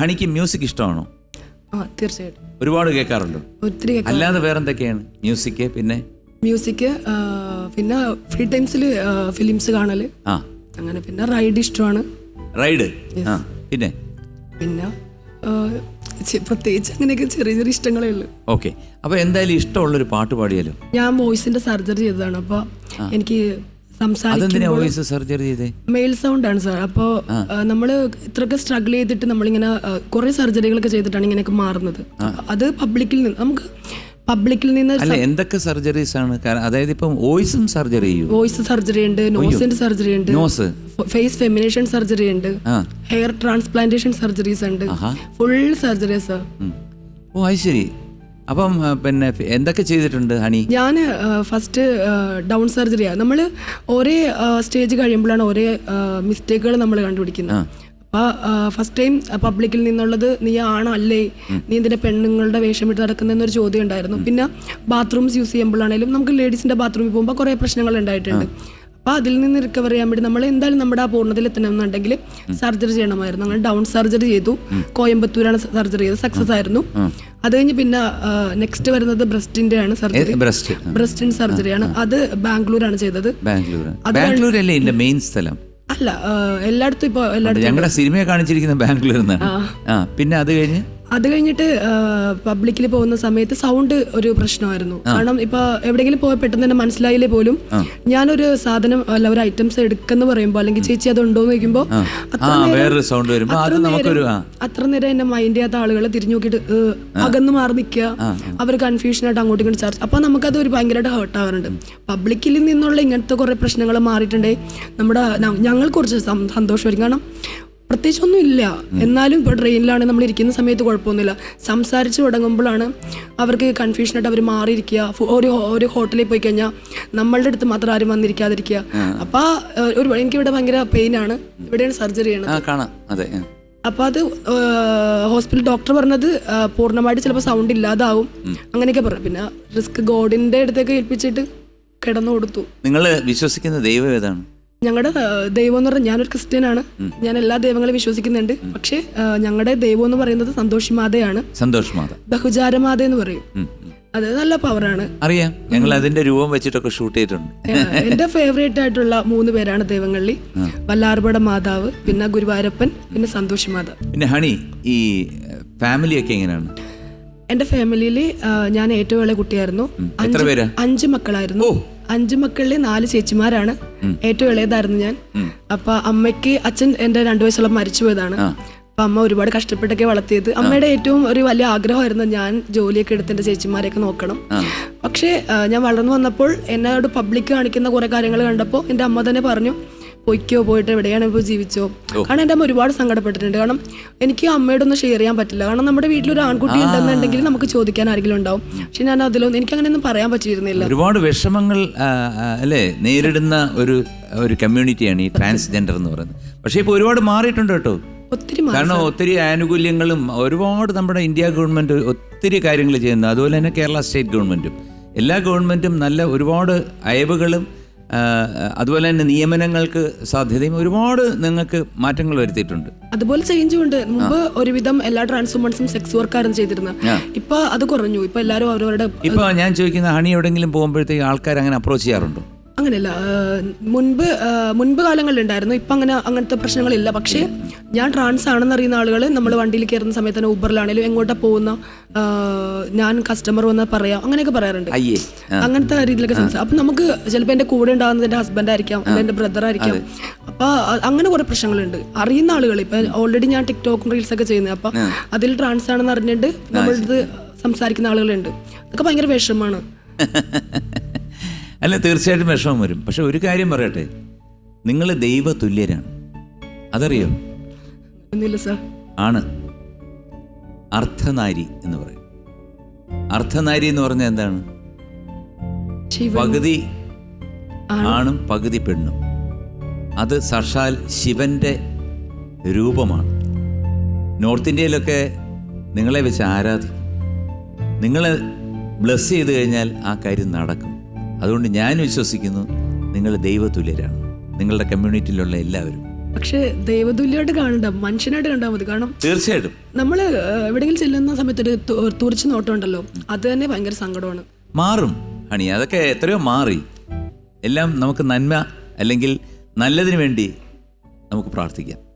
ഹണിക്ക് music ഇഷ്ടമാണോ? ആ തീർച്ചയായിട്ടും. ഒരുപാട് കേൾക്കാറുണ്ടോ. ഒത്തിരി കേൾക്കാം അല്ലാതെ വേറെന്തൊക്കെയാണ് മ്യൂസിക് പിന്നെ? മ്യൂസിക് ആ, പിന്നെ ഫ്രീ ടൈംസിൽ ഫിലിംസ് കാണൽ. ആ. അങ്ങനെ പിന്നെ റൈഡ് ഇഷ്ടമാണ്. റൈഡ് ആ പിന്നെ? പിന്നെ ആ, ചെ- പ്രത്യേകിച്ച് അങ്ങനെയൊക്കെ ചെറിയ ചെറിയ ഇഷ്ടങ്ങളേ ഉള്ളൂ. ഓക്കെ അപ്പോൾ എന്തായാലും ഇഷ്ടമുള്ളൊരു പാട്ട് പാടിയാലോ? ഞാൻ വോയിസിന്റെ സർജറി ചെയ്തതാണ്. അപ്പോൾ എനിക്ക് മെയിൽ സൗണ്ട് ആണ് സാർ അപ്പോൾ നമ്മൾ ഇത്രയൊക്കെ സ്ട്രഗിൾ ചെയ്തിട്ട് നമ്മളിങ്ങനെ കുറേ സർജറികളൊക്കെ ചെയ്തിട്ടാണ് ഇങ്ങനെയൊക്കെ മാറുന്നത്. അത് പബ്ലിക്കിൽ നിന്ന് നമുക്ക് പബ്ലിക്കിൽ നിന്ന് അല്ല എന്തൊക്കെ സർജറീസ് ആണ്? അതായത് ഇപ്പം വോയിസും സർജറി ചെയ്യൂ. വോയിസ് സർജറി ഉണ്ട് നോസിന്റെ സർജറി ഉണ്ട്. നോസ് ഫേസ് ഫെമിനേഷൻ സർജറി ഉണ്ട്. ഹെയർ ട്രാൻസ്പ്ലാന്റേഷൻ സർജറീസ് ഉണ്ട്. ഫുൾ സർജറി സാർ ഓ അത് ശരി. അപ്പം പിന്നെ എന്തൊക്കെ ചെയ്തിട്ടുണ്ട് ഹണി? ഞാൻ ഫസ്റ്റ് ഡൗൺ സർജറിയാണ് നമ്മൾ ഒരേ സ്റ്റേജ് കഴിയുമ്പോഴാണ് ഒരേ മിസ്റ്റേക്കുകൾ നമ്മൾ കണ്ടുപിടിക്കുന്നത്. അപ്പോൾ ഫസ്റ്റ് ടൈം പബ്ലിക്കിൽ നിന്നുള്ളത് നീ ആണോ അല്ലേ നീ എന്തിനാ പെണ്ണുങ്ങളുടെ വേഷം ഇട്ട് നടക്കുന്നതെന്നൊരു ചോദ്യം ഉണ്ടായിരുന്നു. പിന്നെ ബാത്റൂംസ് യൂസ് ചെയ്യുമ്പോഴാണെങ്കിലും നമുക്ക് ലേഡീസിന്റെ ബാത്റൂമിൽ പോകുമ്പോൾ കുറേ പ്രശ്നങ്ങൾ ഉണ്ടായിട്ടുണ്ട്. അപ്പോൾ അതിൽ നിന്ന് റിക്കവർ ചെയ്യാൻ വേണ്ടി നമ്മൾ എന്തായാലും നമ്മുടെ ആ പൂർണതയിൽ എത്തണമെന്നുണ്ടെങ്കിൽ സർജറി ചെയ്യണമായിരുന്നു. അങ്ങനെ ഡൗൺ സർജറി ചെയ്തു. കോയമ്പത്തൂരാണ് സർജറി ചെയ്തത്. സക്സസ് ആയിരുന്നു. അത് കഴിഞ്ഞ് പിന്നെ നെക്സ്റ്റ് വരുന്നത് ബ്രസ്റ്റിന്റെ ആണ് സർജറി ബ്രസ്റ്റ്? ബ്രസ്റ്റിൻ സർജറിയാണ് അത് ബാംഗ്ലൂരാണ് ചെയ്തത്. ബാംഗ്ലൂർ അല്ലേ എന്റെ മെയിൻ സ്ഥലം? അല്ല എല്ലായിടത്തും ഇപ്പോൾ എല്ലായിടത്തും ഞങ്ങളുടെ സിനിമയെ കാണിച്ചിരിക്കുന്ന ബാംഗ്ലൂർ പിന്നെ അത് കഴിഞ്ഞ്? അത് കഴിഞ്ഞിട്ട് പബ്ലിക്കിൽ പോകുന്ന സമയത്ത് സൗണ്ട് ഒരു പ്രശ്നമായിരുന്നു. കാരണം ഇപ്പൊ എവിടെയെങ്കിലും പോയി പെട്ടെന്ന് തന്നെ മനസ്സിലായില്ലേ പോലും. ഞാനൊരു സാധനം അല്ല ഒരു ഐറ്റംസ് എടുക്കെന്ന് പറയുമ്പോ അല്ലെങ്കിൽ ചേച്ചി അതുണ്ടോ എന്ന് ചോദിക്കുമ്പോൾ ആ വേറൊരു സൗണ്ട് വരുമ്പോൾ അത് നമുക്കൊരു അത്ര നേരം എന്നെ മൈൻഡ് ചെയ്യാത്ത ആളുകൾ തിരിഞ്ഞു നോക്കിയിട്ട് അകന്നു മാറി നിൽക്കുക അവർ കൺഫ്യൂഷനായിട്ട് അങ്ങോട്ടും ഇങ്ങോട്ട് ചർച്ച അപ്പൊ നമുക്കത് ഒരു ഭയങ്കരമായിട്ട് ഹേർട്ട് ആവാറുണ്ട്. പബ്ലിക്കിൽ നിന്നുള്ള ഇങ്ങനത്തെ കുറെ പ്രശ്നങ്ങൾ മാറിയിട്ടുണ്ടെങ്കിൽ നമ്മുടെ ഞങ്ങൾ കുറച്ച് സന്തോഷമായിരിക്കും. കാരണം പ്രത്യേകിച്ച് ഒന്നും ഇല്ല. എന്നാലും ഇപ്പോൾ ട്രെയിനിലാണ് നമ്മൾ ഇരിക്കുന്ന സമയത്ത് കുഴപ്പമൊന്നുമില്ല. സംസാരിച്ച് തുടങ്ങുമ്പോഴാണ് അവർക്ക് കൺഫ്യൂഷനായിട്ട് അവർ മാറിയിരിക്കുക. ഒരു ഒരു ഹോട്ടലിൽ പോയി കഴിഞ്ഞാൽ നമ്മളുടെ അടുത്ത് മാത്രം ആരും വന്നിരിക്കാതിരിക്കുക. അപ്പോൾ ഒരു എനിക്കിവിടെ ഭയങ്കര പെയിനാണ് ഇവിടെയാണ് സർജറി ചെയ്യണത്. അപ്പോൾ അത് ഹോസ്പിറ്റൽ ഡോക്ടർ പറഞ്ഞത് പൂർണമായിട്ട് ചിലപ്പോൾ സൗണ്ട് ഇല്ലാതാവും. അങ്ങനെയൊക്കെ പറഞ്ഞു. പിന്നെ റിസ്ക് ഗോഡിന്റെ അടുത്തേക്ക് ഏൽപ്പിച്ചിട്ട് കിടന്നു കൊടുത്തു നിങ്ങൾ വിശ്വസിക്കുന്ന ദൈവം ഏതാണ്? ഞങ്ങളുടെ ദൈവം എന്ന് പറഞ്ഞാൽ ഞാനൊരു ക്രിസ്ത്യനാണ്. ഞാൻ എല്ലാ ദൈവങ്ങളെയും വിശ്വസിക്കുന്നുണ്ട്. പക്ഷേ ഞങ്ങളുടെ ദൈവം എന്ന് പറയുന്നത് സന്തോഷ് മാതയാണ് സന്തോഷ് മാത ബഹുചാരമാത എന്ന് പറയും. അത് നല്ല പവറാണ്. അറിയാം. ഞങ്ങൾ അതിന്റെ രൂപം വെച്ചിട്ടൊക്കെ ഷൂട്ട് ചെയ്തിട്ടുണ്ട്. എന്റെ ഫേവറേറ്റ് ആയിട്ടുള്ള മൂന്ന് പേരാണ് ദൈവങ്ങളിൽ വല്ലാർപട മാതാവ് പിന്നെ ഗുരുവാരപ്പൻ പിന്നെ സന്തോഷ് മാതാവ് പിന്നെ ഹണി ഈ ഫാമിലി ഒക്കെ എങ്ങനെയാണ്? എന്റെ ഫാമിലിയിൽ ഞാൻ ഏറ്റവും ഇളയ കുട്ടിയായിരുന്നു. അഞ്ച് മക്കളായിരുന്നു. അഞ്ച് മക്കളിലെ നാല് ചേച്ചിമാരാണ്. ഏറ്റവും ഇളയതായിരുന്നു ഞാൻ. അപ്പൊ അമ്മയ്ക്ക് അച്ഛൻ എന്റെ രണ്ടു വയസ്സുള്ള മരിച്ചു പോയതാണ്. അപ്പൊ അമ്മ ഒരുപാട് കഷ്ടപ്പെട്ടൊക്കെ വളർത്തിയത്. അമ്മയുടെ ഏറ്റവും ഒരു വലിയ ആഗ്രഹമായിരുന്നു ഞാൻ ജോലിയൊക്കെ എടുത്ത് എന്റെ ചേച്ചിമാരെയൊക്കെ നോക്കണം. പക്ഷേ ഞാൻ വളർന്നു വന്നപ്പോൾ എന്നോട് പബ്ലിക് കാണിക്കുന്ന കുറെ കാര്യങ്ങൾ കണ്ടപ്പോൾ എന്റെ അമ്മ തന്നെ പറഞ്ഞു പൊയ്ക്കോ പോയിട്ട് എവിടെയാണ് ഇപ്പോൾ ജീവിച്ചോ? കാരണം എന്റെ അമ്മ ഒരുപാട് സങ്കടപ്പെട്ടിട്ടുണ്ട്. കാരണം എനിക്ക് അമ്മയോടൊന്നും ഷെയർ ചെയ്യാൻ പറ്റില്ല. കാരണം നമ്മുടെ വീട്ടിൽ ഒരു ആൺകുട്ടി ഉണ്ടെന്നുണ്ടെങ്കിൽ നമുക്ക് ചോദിക്കാൻ ആരെങ്കിലും ഉണ്ടാവും. പക്ഷെ ഞാൻ അതിലൊന്നും എനിക്ക് അങ്ങനെയൊന്നും പറയാൻ പറ്റിയിരുന്നില്ല. ഒരുപാട് വിഷമങ്ങൾ അല്ലേ? നേരിടുന്ന ഒരു ഒരു കമ്മ്യൂണിറ്റിയാണ് ഈ ട്രാൻസ്ജെൻഡർ എന്ന് പറയുന്നത്. പക്ഷേ ഇപ്പോൾ ഒരുപാട് മാറിയിട്ടുണ്ട് കേട്ടോ. ഒത്തിരി കാരണം ഒത്തിരി ആനുകൂല്യങ്ങളും ഒരുപാട് നമ്മുടെ ഇന്ത്യ ഗവൺമെന്റ് ഒത്തിരി കാര്യങ്ങൾ ചെയ്യുന്നു അതുപോലെ തന്നെ കേരള സ്റ്റേറ്റ് ഗവൺമെന്റും. എല്ലാ ഗവൺമെന്റും നല്ല ഒരുപാട് അയവുകളും അതുപോലെ തന്നെ നിയമനങ്ങൾക്ക് സാധ്യതയും ഒരുപാട് നിങ്ങൾക്ക് മാറ്റങ്ങൾ വരുത്തിയിട്ടുണ്ട്. അതുപോലെ ചേഞ്ച് ഉണ്ട്. മുമ്പ് ഒരുവിധം എല്ലാ ട്രാൻസ് വുമൺസും സെക്സ് വർക്കാരും ചെയ്തിരുന്നു ഇപ്പൊ അത് കുറഞ്ഞു. ഇപ്പൊ എല്ലാവരും അവരവരുടെ ഇപ്പൊ ഞാൻ ചോദിക്കുന്ന ഹണി എവിടെങ്കിലും പോകുമ്പോഴത്തേക്ക് ആൾക്കാർ അങ്ങനെ അപ്രോച്ച് ചെയ്യാറുണ്ടോ? അങ്ങനെയല്ല മുൻപ് മുൻപ് കാലങ്ങളിൽ ഉണ്ടായിരുന്നു ഇപ്പൊ അങ്ങനെ അങ്ങനത്തെ പ്രശ്നങ്ങളില്ല. പക്ഷേ ഞാൻ ട്രാൻസ് ആണെന്ന് അറിയുന്ന ആളുകൾ നമ്മൾ വണ്ടിയിൽ കയറുന്ന സമയത്ത് തന്നെ ഊബറിലാണെങ്കിലും എങ്ങോട്ടാ പോകുന്ന ഞാൻ കസ്റ്റമർ വന്നാൽ പറയാം അങ്ങനെയൊക്കെ പറയാറുണ്ട്. അങ്ങനത്തെ രീതിയിലൊക്കെ സംസാരിക്കും അപ്പം നമുക്ക് ചിലപ്പോൾ എന്റെ കൂടെ ഉണ്ടാകുന്നത് എന്റെ ഹസ്ബൻഡ് ആയിരിക്കാം എന്റെ ബ്രദർ ആയിരിക്കാം. അപ്പോൾ അങ്ങനെ കുറേ പ്രശ്നങ്ങളുണ്ട്. അറിയുന്ന ആളുകൾ ഇപ്പം ഓൾറെഡി ഞാൻ ടിക്ടോക്കും റീൽസൊക്കെ ചെയ്യുന്നത്. അപ്പം അതിൽ ട്രാൻസ് ആണെന്ന് അറിഞ്ഞിട്ട് നമ്മളിത് സംസാരിക്കുന്ന ആളുകളുണ്ട്. അതൊക്കെ ഭയങ്കര വിഷമാണ്. അല്ല തീർച്ചയായിട്ടും വിഷമം വരും. പക്ഷെ ഒരു കാര്യം പറയട്ടെ. നിങ്ങൾ ദൈവ തുല്യരാണ് അതറിയോ ആണ്. അർത്ഥനാരി എന്ന് പറയും. അർത്ഥനാരി എന്ന് പറഞ്ഞാൽ എന്താണ്? പകുതി ആണും. പകുതി പെണ്ണും. അത് സാക്ഷാൽ ശിവന്റെ രൂപമാണ്. നോർത്ത് ഇന്ത്യയിലൊക്കെ നിങ്ങളെ വെച്ച് ആരാധിക്കും. നിങ്ങളെ ബ്ലസ് ചെയ്ത് കഴിഞ്ഞാൽ ആ കാര്യം നടക്കും. അതുകൊണ്ട് ഞാൻ വിശ്വസിക്കുന്നു നിങ്ങൾ ദൈവതുല്യരാണ്. നിങ്ങളുടെ കമ്മ്യൂണിറ്റിയിലുള്ള എല്ലാവരും. പക്ഷേ ദൈവതുല്യമായിട്ട് കാണണ്ട മനുഷ്യനായിട്ട് കണ്ടാൽ മതി. കാരണം തീർച്ചയായിട്ടും. നമ്മൾ എവിടെയെങ്കിലും ചെല്ലുന്ന സമയത്ത് ഒരു തുറച്ചു തുറിച്ച് നോട്ടം ഉണ്ടല്ലോ അത് തന്നെ ഭയങ്കര സങ്കടമാണ്. മാറും ഹണി. അതൊക്കെ എത്രയോ മാറി. എല്ലാം നമുക്ക് നന്മ അല്ലെങ്കിൽ നല്ലതിന് വേണ്ടി നമുക്ക് പ്രാർത്ഥിക്കാം.